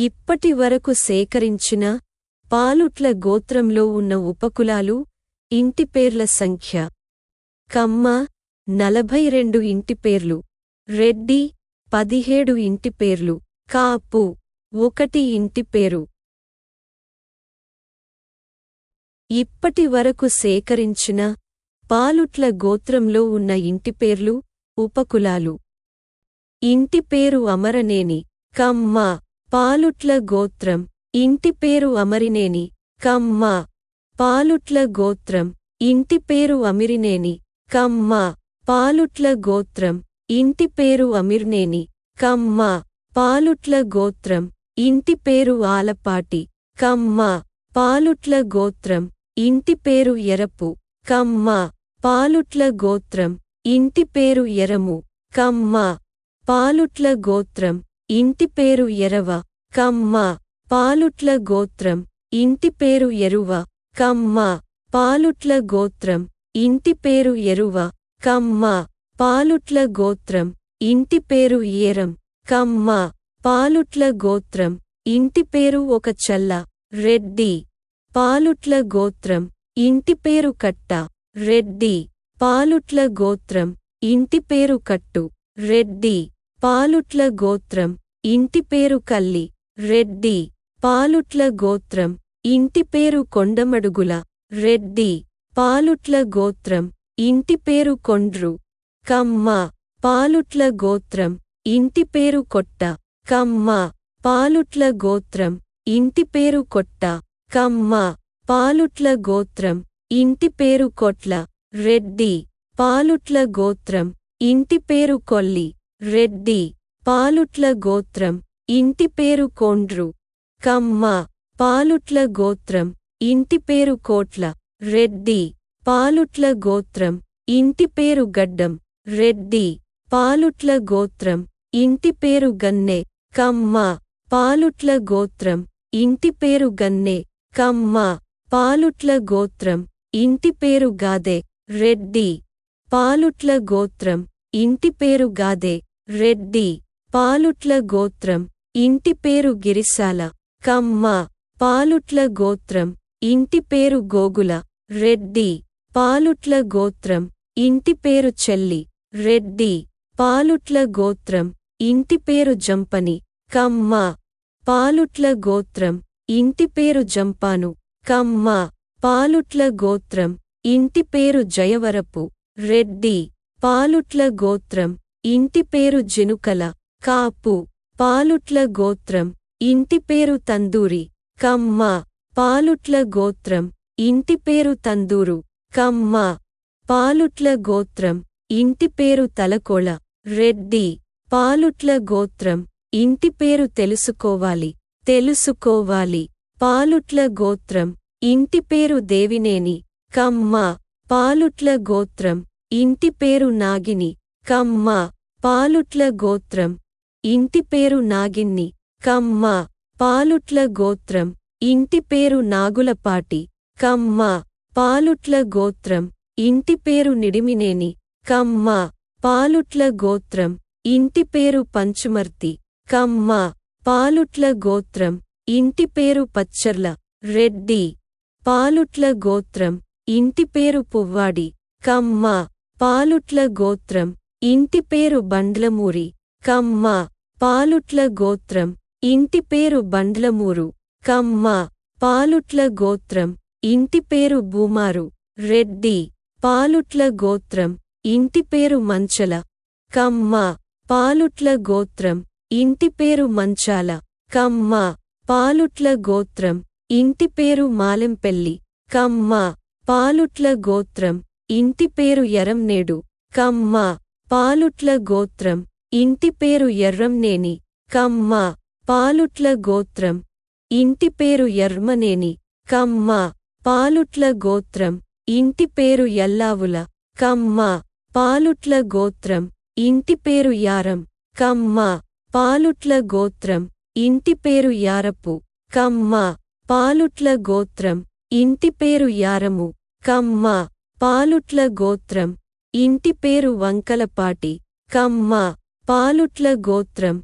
ఇప్పటి వరకు సేకరించిన పాలుట్ల గోత్రంలో ఉన్న ఉపకులాలు ఇంటిపేర్ల సంఖ్య. కమ్మ నలభై రెండు ఇంటిపేర్లు రెడ్డి పదిహేడు ఇంటిపేర్లు కాపు ఒకటి ఇంటిపేరు ఇప్పటి వరకు సేకరించిన పాలుట్ల గోత్రంలో ఉన్న ఇంటిపేర్లు ఉపకులాలు. ఇంటిపేరు అమరనేని. కమ్మ పాలుట్ల గోత్రం. ఇంటి పేరు అమరినేని. కమ్మ. పాలుట్ల గోత్రం. ఇంటి పేరు అమిరినేని. కమ్మ. పాలుట్ల గోత్రం. ఇంటి పేరు అమిర్నేని. కమ్మ. పాలుట్ల గోత్రం. ఇంటిపేరు ఆలపాటి. కమ్మ. పాలుట్ల గోత్రం. ఇంటి పేరు ఎరపు. కమ్మ. పాలుట్ల గోత్రం. ఇంటి పేరు ఎరము. కమ్మ. పాలుట్ల గోత్రం. ఇంటిపేరు ఎరవ కమ్మ పాలుట్ల గోత్రం. ఇంటిపేరు ఎరువ కమ్మ పాలుట్ల గోత్రం. ఇంటిపేరు ఎరువ కమ్మ పాలుట్ల గోత్రం. ఇంటిపేరు ఏరం కమ్మ పాలుట్ల గోత్రం. ఇంటిపేరు ఒక చల్ల రెడ్డి పాలుట్ల గోత్రం. ఇంటిపేరు కట్ట రెడ్డి పాలుట్ల గోత్రం. ఇంటిపేరు కట్టు రెడ్డి పాలుట్ల గోత్రం ఇంటిపేరు కల్లి రెడ్డి. పాలుట్ల గోత్రం ఇంటిపేరు కొండమడుగుల రెడ్డి. పాలుట్ల గోత్రం ఇంటిపేరు కొండ్రు కమ్మ. పాలుట్ల గోత్రం ఇంటిపేరు కొట్ట కమ్మ. పాలుట్ల గోత్రం ఇంటిపేరు కొట్ట కమ్మ. పాలుట్ల గోత్రం ఇంటిపేరు కొట్ల రెడ్డి. పాలుట్ల గోత్రం ఇంటిపేరు కొల్లి. రెడ్డి పాలుట్ల గోత్రం ఇంటిపేరు కోండ్రు. కమ్మ పాలుట్ల గోత్రం ఇంటిపేరు కోట్ల. రెడ్డి పాలుట్ల గోత్రం ఇంటిపేరు గడ్డం. రెడ్డి పాలుట్ల గోత్రం ఇంటిపేరు గన్నె. కమ్మ పాలుట్ల గోత్రం ఇంటిపేరు గన్నె. కమ్మ పాలుట్ల గోత్రం ఇంటిపేరు గాదె. రెడ్డి పాలుట్ల గోత్రం ఇంటిపేరు గాదే. రెడ్డి పాలుట్ల గోత్రం ఇంటిపేరు గిరిశాల కమ్మ పాలుట్ల గోత్రం ఇంటిపేరు గోగుల రెడ్డి పాలుట్ల గోత్రం ఇంటిపేరు చెల్లి రెడ్డి పాలుట్ల గోత్రం ఇంటిపేరు జంపని కమ్మ పాలుట్ల గోత్రం ఇంటిపేరు జంపాను కమ్మ పాలుట్ల గోత్రం ఇంటిపేరు జయవరపు రెడ్డి పాలుట్ల గోత్రం ఇంటిపేరు జినుకల కాపు పాలుట్ల గోత్రం ఇంటిపేరు తందూరి కమ్మ పాలుట్ల గోత్రం ఇంటిపేరు తందూరు కమ్మ పాలుట్ల గోత్రం ఇంటిపేరు తలకోళ రెడ్డి పాలుట్ల గోత్రం ఇంటిపేరు తెలుసుకోవాలి తెలుసుకోవాలి పాలుట్ల గోత్రం ఇంటిపేరు దేవినేని కమ్మ పాలుట్ల గోత్రం ఇంటిపేరు నాగిని కమ్మ పాలుట్ల గోత్రం. ఇంటిపేరు నాగిన్ని. కమ్మ. పాలుట్ల గోత్రం. ఇంటి పేరు నాగులపాటి. కమ్మ. పాలుట్ల గోత్రం. ఇంటి పేరు నిడిమినేని. కమ్మ. పాలుట్ల గోత్రం. ఇంటి పేరు పంచుమర్తి. కమ్మ. పాలుట్ల గోత్రం. ఇంటి పేరు పచ్చర్ల. రెడ్డి. పాలుట్ల గోత్రం. ఇంటి పేరు పువ్వాడి. కమ్మ. పాలుట్ల గోత్రం. ఇంటిపేరు బండ్లమూరి. కమ్మ పాలుట్ల గోత్రం. ఇంటిపేరు బండ్లమూరు. కమ్మ పాలుట్ల గోత్రం. ఇంటిపేరు భూమారు. రెడ్డి పాలుట్ల గోత్రం. ఇంటిపేరు మంచల. కమ్మ పాలుట్ల గోత్రం. ఇంటిపేరు మంచాల. కమ్మ పాలుట్ల గోత్రం. ఇంటిపేరు మాలెంపెల్లి. కమ్మ పాలుట్ల గోత్రం. ఇంటిపేరు ఎరంనేడు కమ్మ పాలుట్ల గోత్రం. ఇంటిపేరు ఎర్రంనేని కమ్మ. పాలుట్ల గోత్రం. ఇంటిపేరు ఎర్మనేని కమ్మ. పాలుట్ల గోత్రం. ఇంటిపేరు ఎల్లావుల. కమ్మ. పాలుట్ల గోత్రం. ఇంటిపేరు యారం. కమ్మ. పాలుట్ల గోత్రం. ఇంటిపేరు యారపు. కమ్మ. పాలుట్ల గోత్రం. ఇంటిపేరు యారము. కమ్మ. పాలుట్ల గోత్రం. ఇంటి పేరు వంకలపాటి కమ్మ పాలుట్ల గోత్రం.